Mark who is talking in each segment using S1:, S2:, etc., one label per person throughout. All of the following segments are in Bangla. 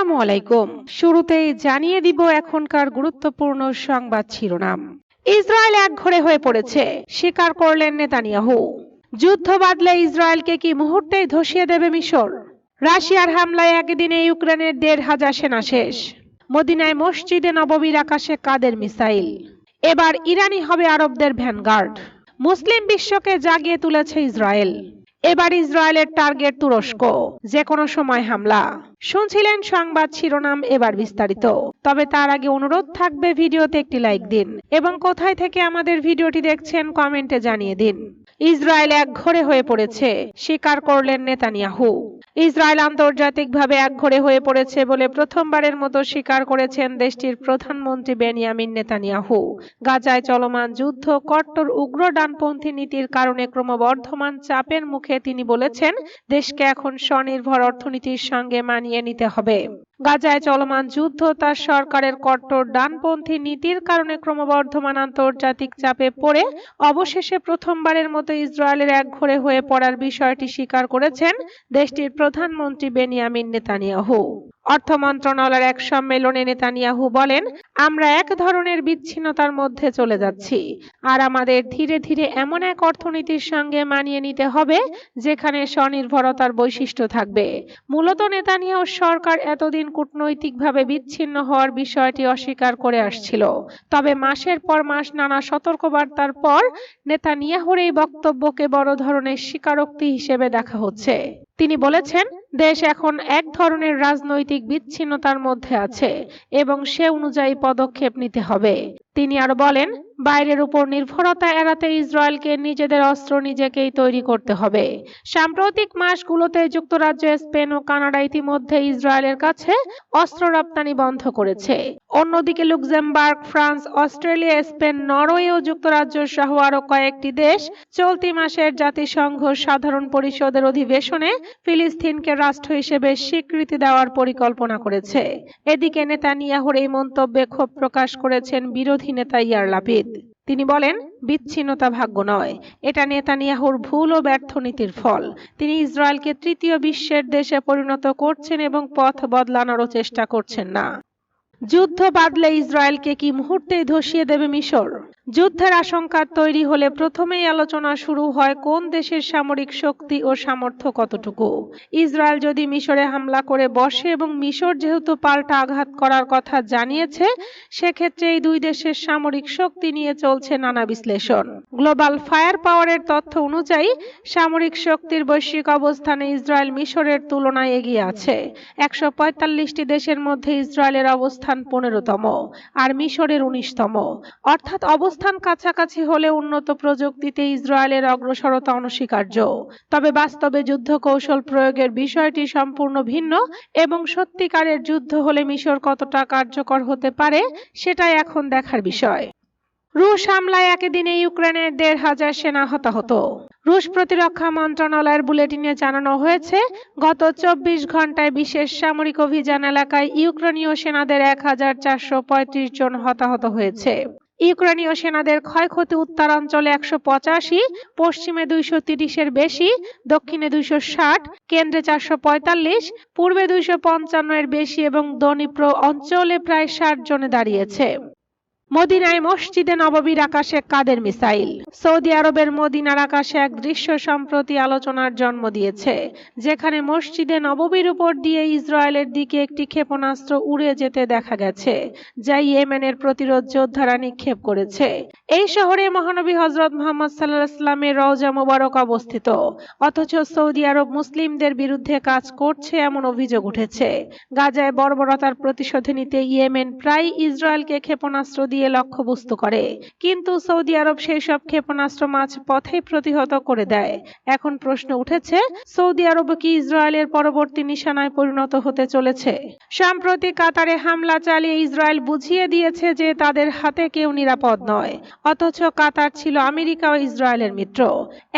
S1: আসসালামু আলাইকুম শুরুতেই জানিয়ে দিব এখনকার গুরুত্বপূর্ণ সংবাদ শিরোনাম ইসরায়েল এক ঘরে হয়ে পড়েছে স্বীকার করলেন নেতানিয়াহু যুদ্ধ বাদলে ইসরায়েলকে কি মুহূর্তেই ধসিয়ে দেবে মিশর রাশিয়ার হামলায় একদিনে ইউক্রেনের দেড় হাজার সেনা শেষ মদিনায় মসজিদে নববীর আকাশে কাদের মিসাইল এবার ইরানি হবে আরবদের ভ্যানগার্ড মুসলিম বিশ্বকে জাগিয়ে তুলেছে ইসরায়েল এবার ইসরায়েলের টার্গেট তুরস্ক যে কোনো সময় হামলা শুনছিলেন সংবাদ শিরোনাম এবার বিস্তারিত তবে তার আগে অনুরোধ থাকবে ভিডিওতে একটি লাইক দিন এবং কোথায় থেকে আমাদের ভিডিওটি দেখছেন কমেন্টে জানিয়ে দিন ইসরায়েল এক ঘরে হয়ে পড়েছে স্বীকার করলেন নেতানিয়াহু ইসরায়েল আন্তর্জাতিকভাবে একঘরে হয়ে পড়েছে বলে প্রথমবারের মতো স্বীকার করেছেন দেশটির প্রধানমন্ত্রী বেনিয়ামিন নেতানিয়াহু গাজায় চলমান যুদ্ধ কট্টর উগ্র ডানপন্থী নীতির কারণে ক্রমবর্ধমান চাপের মুখে তিনি বলেছেন দেশকে এখন স্বনির্ভর অর্থনীতির সঙ্গে মানিয়ে নিতে হবে গাজায় চলমান যুদ্ধ তার সরকারের কট্টর ডানপন্থী নীতির কারণে ক্রমবর্ধমান আন্তর্জাতিক চাপে পড়ে অবশেষে প্রথমবারের মতো ইসরায়েলের একঘরে হয়ে পড়ার বিষয়টি স্বীকার করেছেন দেশটির প্রধানমন্ত্রী বেনিয়ামিন নেতানিয়াহু অর্থ মন্ত্রণালয়ের এক সম্মেলনে নেতানিয়াহু বলেন আমরা এক ধরনের বিচ্ছিন্নতার মধ্যে চলে যাচ্ছি আর আমাদের ধীরে ধীরে এমন এক অর্থনীতির সঙ্গে মানিয়ে নিতে হবে যেখানে স্বনির্ভরতার বৈশিষ্ট্য থাকবে মূলত নেতানিয়াহু সরকার এতদিন কূটনৈতিকভাবে বিচ্ছিন্ন হওয়ার বিষয়টি অস্বীকার করে আসছিল তবে মাসের পর মাস নানা সতর্কবার্তার পর নেতানিয়াহুর এই বক্তব্যকে বড় ধরনের স্বীকারোক্তি হিসেবে দেখা হচ্ছে তিনি বলেছেন দেশ এখন এক ধরনের রাজনৈতিক বিচ্ছিন্নতার মধ্যে আছে এবং সে অনুযায়ী পদক্ষেপ নিতে হবে তিনি আরো বলেন বাইরের উপর নির্ভরতা এড়াতে ইসরায়েলকে নিজেদের অস্ত্র নিজেকেই তৈরি করতে হবে সাম্প্রতিক মাসগুলোতে যুক্তরাজ্য স্পেন ও কানাডা ইতিমধ্যে ইসরায়েলের কাছে অস্ত্র রপ্তানি বন্ধ করেছে অন্যদিকে Luxembourg France Australia Spain Norway ও যুক্তরাজ্য সহ আরও কয়েকটি দেশ চলতি মাসের জাতিসংঘ সাধারণ পরিষদের অধিবেশনে ফিলিস্তিনকে রাষ্ট্র হিসেবে স্বীকৃতি দেওয়ার পরিকল্পনা করেছে এদিকে নেতানিয়াহুর এই মন্তব্যে ক্ষোভ প্রকাশ করেছেন বিরোধী নেতা ইয়ার লাপিদ তিনি বলেন বিচ্ছিন্নতা ভাগ্য নয় এটা নেতানিয়াহুর ভুল ও ব্যর্থ নীতির ফল তিনি ইসরায়েলকে তৃতীয় বিশ্বের দেশে পরিণত করছেন এবং পথ বদলানোরও চেষ্টা করছেন না যুদ্ধ বাদলে ইসরায়েলকে কি মুহূর্তেই ধসিয়ে দেবে মিশর যুদ্ধের আশঙ্কা তৈরি হলে প্রথমেই আলোচনা শুরু হয় কোন দেশের সামরিক শক্তি ও সামর্থ্য কতটুকু ইসরায়েল যদি মিশরে হামলা করে বসে এবং মিশর যেহেতু পাল্টা আঘাত করার কথা জানিয়েছে সেক্ষেত্রে এই দুই দেশের সামরিক শক্তি নিয়ে চলছে নানা বিশ্লেষণ গ্লোবাল ফায়ার পাওয়ারের তথ্য অনুযায়ী সামরিক শক্তির বৈশ্বিক অবস্থানে ইসরায়েল মিশরের তুলনায় এগিয়ে আছে একশো পঁয়তাল্লিশটি দেশের মধ্যে ইসরায়েলের অবস্থান পনেরোতম আর মিশরের উনিশতম অর্থাৎ অবস্থান অবস্থান কাছাকাছি হলে উন্নত প্রযুক্তিতে ইসরায়েলের অগ্রসরতা অনস্বীকার্য তবে বাস্তবে যুদ্ধ কৌশল প্রয়োগের বিষয়টি সম্পূর্ণ ভিন্ন এবং সত্যিকারের যুদ্ধ হলে মিশর কতটা কার্যকর হতে পারে সেটাই এখন দেখার বিষয় রুশ হামলায় একদিনে ইউক্রেনের দেড় হাজার সেনা হতাহত রুশ প্রতিরক্ষা মন্ত্রণালয়ের বুলেটিনে জানানো হয়েছে গত চব্বিশ ঘন্টায় বিশেষ সামরিক অভিযান এলাকায় ইউক্রেনীয় সেনাদের এক হাজার চারশো পঁয়ত্রিশ জন হতাহত হয়েছে ইউক্রেনীয় সেনাদের ক্ষয়ক্ষতি উত্তরাঞ্চলে একশো পঁচাশি পশ্চিমে দুইশো তিরিশের বেশি দক্ষিণে দুইশো ষাট কেন্দ্রে চারশো পঁয়তাল্লিশ পূর্বে দুইশো পঞ্চান্ন এর বেশি এবং দনিপ্র অঞ্চলে প্রায় ষাট জনে দাঁড়িয়েছে মদিনায় মসজিদে নববীর আকাশে কাদের মিসাইল সৌদি আরবের মদিনার আকাশে এক দৃশ্য সম্প্রতি আলোচনার জন্ম দিয়েছে যেখানে মসজিদে নববীর উপর দিয়ে ইসরায়েলের দিকে একটি ক্ষেপণাস্ত্র উড়ে যেতে দেখা গেছে যা ইয়েমেনের প্রতিরোধ যোদ্ধারা নিক্ষেপ করেছে এই শহরে মহানবী হজরত মোহাম্মদ সাল্লাহ ইসলামের রওজা মোবারক অবস্থিত অথচ সৌদি আরব মুসলিমদের বিরুদ্ধে কাজ করছে এমন অভিযোগ উঠেছে গাজায় বর্বরতার প্রতিশোধে নিতে ইয়েমেন প্রায় ইসরায়েলকে ক্ষেপণাস্ত্র দিয়ে দিয়ে লক্ষ্যবস্তু করে কিন্তু সৌদি আরব সেই সব ক্ষেপণাস্ত্র মাছ পথে প্রতিহত করে দেয় এখন প্রশ্ন উঠেছে সৌদি আরব কি ইসরায়েলের পরবর্তী নিশানায় পরিণত হতে চলেছে সাম্প্রতিক কাতারে হামলা চালিয়ে ইসরায়েল বুঝিয়ে দিয়েছে যে তাদের হাতে কেউ নিরাপদ নয় অথচ কাতার ছিল আমেরিকা ও ইসরায়েলের মিত্র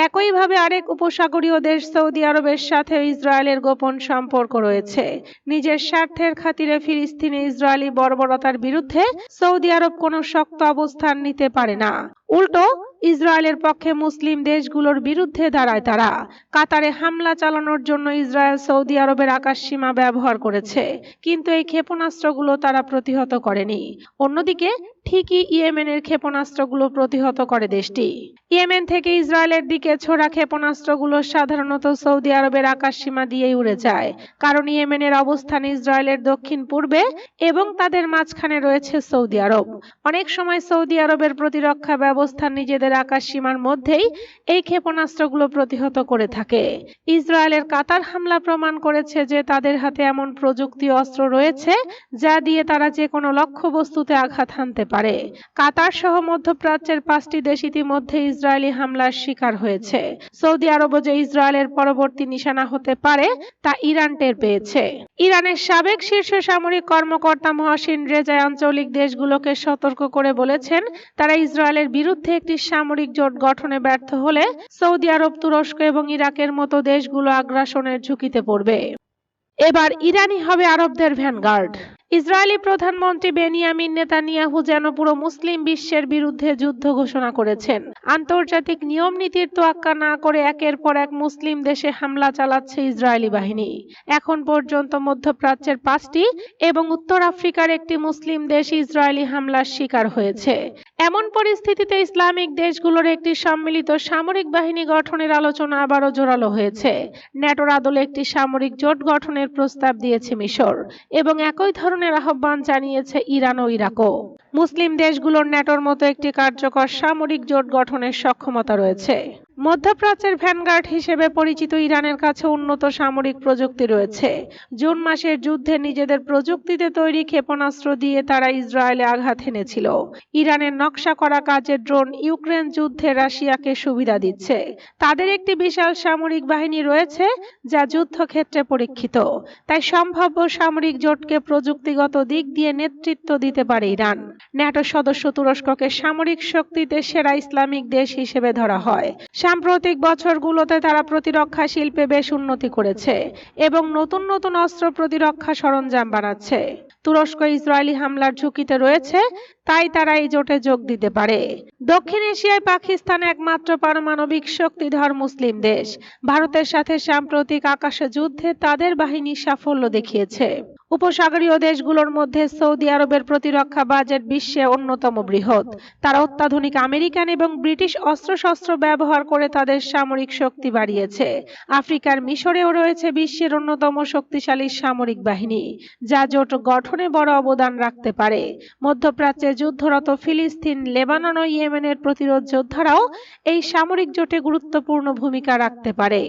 S1: একইভাবে আরেক উপসাগরীয় দেশ সৌদি আরবের সাথে ইসরায়েলের গোপন সম্পর্ক রয়েছে নিজের স্বার্থের খাতিরে ফিলিস্তিনে ইসরায়েলি বর্বরতার বিরুদ্ধে সৌদি আরব কোন কোনো শক্ত অবস্থান নিতে পারে না উল্টো ইসরায়েলের পক্ষে মুসলিম দেশগুলোর বিরুদ্ধে দাঁড়ায় তারা কাতারে হামলা চালানোর জন্য ইসরায়েল সৌদি আরবের আকাশ সীমা ব্যবহার করেছে কিন্তু এই ক্ষেপণাস্ত্রগুলো তারা প্রতিহত করেনি অন্যদিকে ঠিকই ইয়েমেনের ক্ষেপণাস্ত্রগুলো প্রতিহত করে দেশটি ইয়েমেন থেকে ইসরায়েলের দিকে ছোড়া ক্ষেপণাস্ত্রগুলো সাধারণত সৌদি আরবের আকাশ সীমা দিয়েই উড়ে যায় কারণ ইয়েমেনের অবস্থান ইসরায়েলের দক্ষিণ পূর্বে এবং তাদের মাঝখানে রয়েছে সৌদি আরব অনেক সময় সৌদি আরবের প্রতিরক্ষা ব্যবস্থা নিজেদের ইসরায়েলের আকাশ সীমার মধ্যেই এই ক্ষেপণাস্ত্রগুলো প্রতিহত করে থাকে ইসরায়েলের কাতার হামলা প্রমাণ করেছে যে তাদের হাতে এমন প্রযুক্তি অস্ত্র রয়েছে যা দিয়ে তারা যে কোনো লক্ষ্যবস্তুতে আঘাত হানতে পারে কাতার সহ মধ্যপ্রাচ্যের পাঁচটি দেশ ইতিমধ্যে ইসরায়েলি হামলার শিকার হয়েছে সৌদি আরব যে ইসরায়েলের পরবর্তী নিশানা হতে পারে তা ইরান টের পেয়েছে ইরানের সাবেক শীর্ষ সামরিক কর্মকর্তা মহাসিন রেজায় আঞ্চলিক দেশগুলোকে সতর্ক করে বলেছেন তারা ইসরায়েলের বিরুদ্ধে একটি সামরিক জোট গঠনে ব্যর্থ হলে সৌদি আরব তুরস্ক এবং ইরাকের মতো দেশগুলো আগ্রাসনের ঝুঁকিতে পড়বে এবার ইরানই হবে আরবদের ভ্যানগার্ড ইসরায়েলি প্রধানমন্ত্রী বেনিয়ামিন নেতানিয়াহু যেন পুরো মুসলিম বিশ্বের বিরুদ্ধে যুদ্ধ ঘোষণা করেছেন আন্তর্জাতিক নিয়ম নীতির তোয়াক্কা না করে একের পর এক মুসলিম দেশে হামলা চালাচ্ছে ইসরায়েলি বাহিনী এখন পর্যন্ত মধ্যপ্রাচ্যের পাঁচটি এবং উত্তর আফ্রিকার একটি মুসলিম দেশ ইসরায়েলি হামলার শিকার হয়েছে এমন পরিস্থিতিতে ইসলামিক দেশগুলোর একটি সম্মিলিত সামরিক বাহিনী গঠনের আলোচনা আবারও জোরালো হয়েছে ন্যাটোর আদলে একটি সামরিক জোট গঠনের প্রস্তাব দিয়েছে মিশর এবং একই ধরনের আলোচনার আহ্বান জানিয়েছে ইরান ও ইরাকও মুসলিম দেশগুলোর ন্যাটোর মতো একটি কার্যকর সামরিক জোট গঠনের সক্ষমতা রয়েছে মধ্যপ্রাচ্যের ভ্যানগার্ড হিসেবে পরিচিত ইরানের কাছে উন্নত সামরিক প্রযুক্তি রয়েছে জুন মাসের যুদ্ধে নিজেদের প্রযুক্তিতে তৈরি ক্ষেপণাস্ত্র দিয়ে তারা ইসরায়েলে আঘাত হেনেছিল ইরানের নকশা করা কাজের ড্রোন ইউক্রেন যুদ্ধে রাশিয়াকে সুবিধা দিচ্ছে তাদের একটি বিশাল সামরিক বাহিনী রয়েছে যা যুদ্ধক্ষেত্রে পরীক্ষিত তাই সম্ভাব্য সামরিক জোটকে প্রযুক্তিগত দিক দিয়ে নেতৃত্ব দিতে পারে ইরান ন্যাটো সদস্য তুরস্ককে সামরিক শক্তিতে সেরা ইসলামিক দেশ হিসেবে ধরা হয় সাম্প্রতিক বছরগুলোতে তারা প্রতিরক্ষা শিল্পে বেশ উন্নতি করেছে এবং নতুন নতুন অস্ত্র প্রতিরক্ষা সরঞ্জাম বানাচ্ছে তুরস্ক ইসরায়েলি হামলার ঝুঁকিতে রয়েছে তাই তারা এই জোটে যোগ দিতে পারে দক্ষিণ এশিয়ায় পাকিস্তান একমাত্র পারমাণবিক শক্তিধর মুসলিম দেশ ভারতের সাথে সাম্প্রতিক আকাশে যুদ্ধে তাদের বাহিনী সাফল্য দেখিয়েছে উপসাগরীয় দেশগুলোর মধ্যে সৌদি আরবের প্রতিরক্ষা বাজেট বিশ্বে অন্যতম বৃহৎ তারা অত্যাধুনিক আমেরিকান এবং ব্রিটিশ অস্ত্রশস্ত্র ব্যবহার করে তাদের সামরিক শক্তি বাড়িয়েছে আফ্রিকার মিশরেও রয়েছে বিশ্বের অন্যতম শক্তিশালী সামরিক বাহিনী যা জোট গঠনে বড় অবদান রাখতে পারে মধ্যপ্রাচ্যে যুদ্ধরত ফিলিস্তিন লেবানন ও ইয়েমেনের প্রতিরোধ যোদ্ধারাও এই সামরিক জোটে গুরুত্বপূর্ণ ভূমিকা রাখতে পারে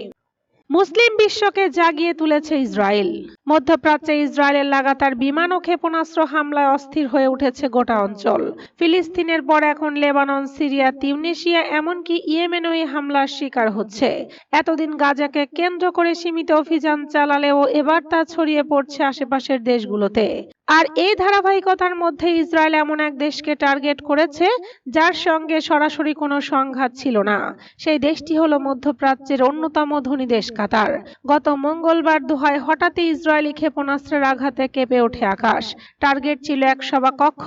S1: মুসলিম বিশ্বকে জাগিয়ে তুলেছে ইসরায়েল মধ্যপ্রাচ্যে ইসরায়েলের লাগাতার বিমান ও ক্ষেপণাস্ত্র হামলায় অস্থির হয়ে উঠেছে গোটা অঞ্চল ফিলিস্তিনের পর এখন লেবানন সিরিয়া তিউনেশিয়া এমনকি ইয়েমেনও এই হামলার শিকার হচ্ছে এতদিন গাজাকে কেন্দ্র করে সীমিত অভিযান চালালেও এবার তা ছড়িয়ে পড়ছে আশেপাশের দেশগুলোতে আর এই ধারাবাহিকতার মধ্যে ইসরায়েল এমন এক দেশকে টার্গেট করেছে যার সঙ্গে সরাসরি কোনো সংঘাত ছিল না সেই দেশটি হলো মধ্যপ্রাচ্যের অন্যতম ধনী দেশ কাতার গত মঙ্গলবার দুহায় হঠাৎই ইসরায়েলি ক্ষেপণাস্ত্রের আঘাতে কেঁপে ওঠে আকাশ টার্গেট ছিল এক সভা কক্ষ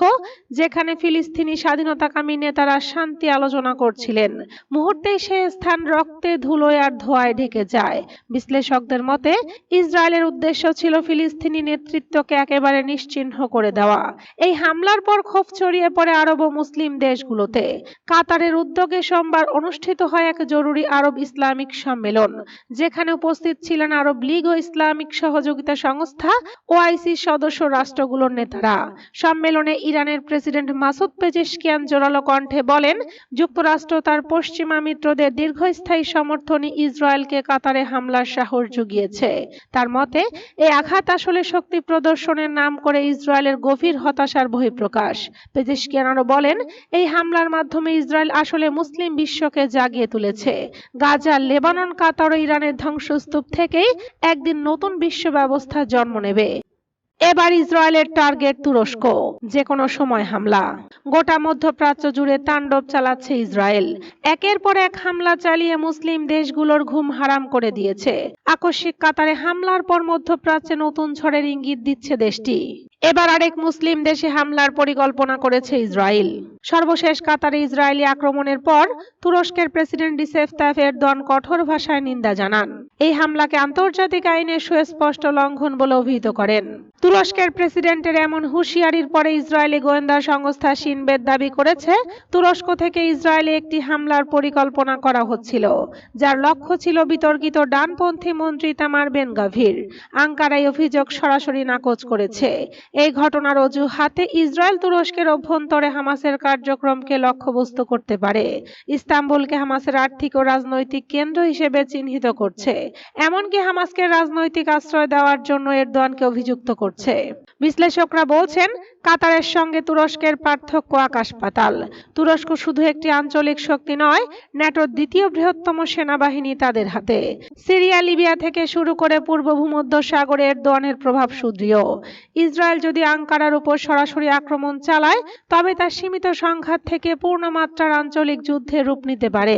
S1: যেখানে ফিলিস্তিনি স্বাধীনতাকামী নেতারা শান্তি আলোচনা করছিলেন মুহূর্তেই সে স্থান রক্তে ধুলোয় আর ধোয়ায় ঢেকে যায় বিশ্লেষকদের মতে ইসরায়েলের উদ্দেশ্য ছিল ফিলিস্তিনি নেতৃত্বকে একেবারে নিশ্চিহ্ন করে দেওয়া এই হামলার পর ক্ষোভ ছড়িয়ে পড়ে আরব মুসলিম দেশগুলোতে কাতারের উদ্যোগে সোমবার অনুষ্ঠিত হয় এক জরুরি আরব ইসলামিক সম্মেলন যেখানে সেখানে উপস্থিত ছিলেন আরব লীগ ও ইসলামিক সহযোগিতা সংস্থা ও আইসি সদস্য রাষ্ট্রগুলোর নেতারা সম্মেলনে ইরানের প্রেসিডেন্ট মাসুদ পেজেশকিয়ান জোরালো কণ্ঠে বলেন যুক্তরাষ্ট্র তার পশ্চিমা মিত্রদের দীর্ঘস্থায়ী সমর্থনে ইসরায়েলকে কাতারে হামলার সাহস জুগিয়েছে তার মতে এই আঘাত আসলে শক্তি প্রদর্শনের নাম করে ইসরায়েলের গভীর হতাশার বহিঃপ্রকাশ পেজেশকিয়ান আরো বলেন এই হামলার মাধ্যমে ইসরায়েল আসলে মুসলিম বিশ্বকে জাগিয়ে তুলেছে গাজা লেবানন কাতার ও ইরানের ধ্বংসস্তূপ থেকেই একদিন নতুন বিশ্ব ব্যবস্থা জন্ম নেবে এবার ইসরায়েলের টার্গেট তুরস্ক যে কোনো সময় হামলা গোটা মধ্যপ্রাচ্য জুড়ে তাণ্ডব চালাচ্ছে ইসরায়েল একের পর এক হামলা চালিয়ে মুসলিম দেশগুলোর ঘুম হারাম করে দিয়েছে আকস্মিক কাতারে হামলার পর মধ্যপ্রাচ্যে নতুন ঝড়ের ইঙ্গিত দিচ্ছে দেশটি এবার আরেক মুসলিম দেশে হামলার পরিকল্পনা করেছে ইসরায়েল সর্বশেষ কাতারে ইসরায়েলি আক্রমণের পর তুরস্কের প্রেসিডেন্ট ডিসেফ তাফ দন কঠোর ভাষায় নিন্দা জানান এই হামলাকে আন্তর্জাতিক আইনে সুস্পষ্ট লঙ্ঘন বলে অভিহিত করেন তুরস্কের প্রেসিডেন্টের এমন হুঁশিয়ারির পরে ইসরায়েলি গোয়েন্দা সংস্থা সিনবেদ দাবি করেছে তুরস্ক থেকে ইসরায়েলে একটি হামলার পরিকল্পনা করা হচ্ছিল যার লক্ষ্য ছিল বিতর্কিত ডানপন্থী মন্ত্রী তামার বেনগাভির আঙ্কারাই অভিযোগ সরাসরি নাকচ করেছে এই ঘটনার অজুহাতে ইসরায়েল তুরস্কের অভ্যন্তরে হামাসের কার্যক্রমকে লক্ষ্যবস্তু করতে পারে ইস্তাম্বুলকে হামাসের আর্থিক ও রাজনৈতিক কেন্দ্র হিসেবে চিহ্নিত করছে এমনকি হামাসকে রাজনৈতিক আশ্রয় দেওয়ার জন্য এরদোয়ানকে অভিযুক্ত করছে বিশ্লেষকরা বলছেন কাতারের সঙ্গে তুরস্কের পার্থক্য আকাশ পাতাল তুরস্ক শুধু একটি আঞ্চলিক শক্তি নয় ন্যাটোর দ্বিতীয় বৃহত্তম সেনাবাহিনী তাদের হাতে সিরিয়া লিবিয়া থেকে শুরু করে পূর্ব ভূমধ্য সাগরের দনের প্রভাব সুদৃঢ় ইসরায়েল যদি আঙ্কারার উপর সরাসরি আক্রমণ চালায় তবে তা সীমিত সংঘাত থেকে পূর্ণমাত্রার আঞ্চলিক যুদ্ধে রূপ নিতে পারে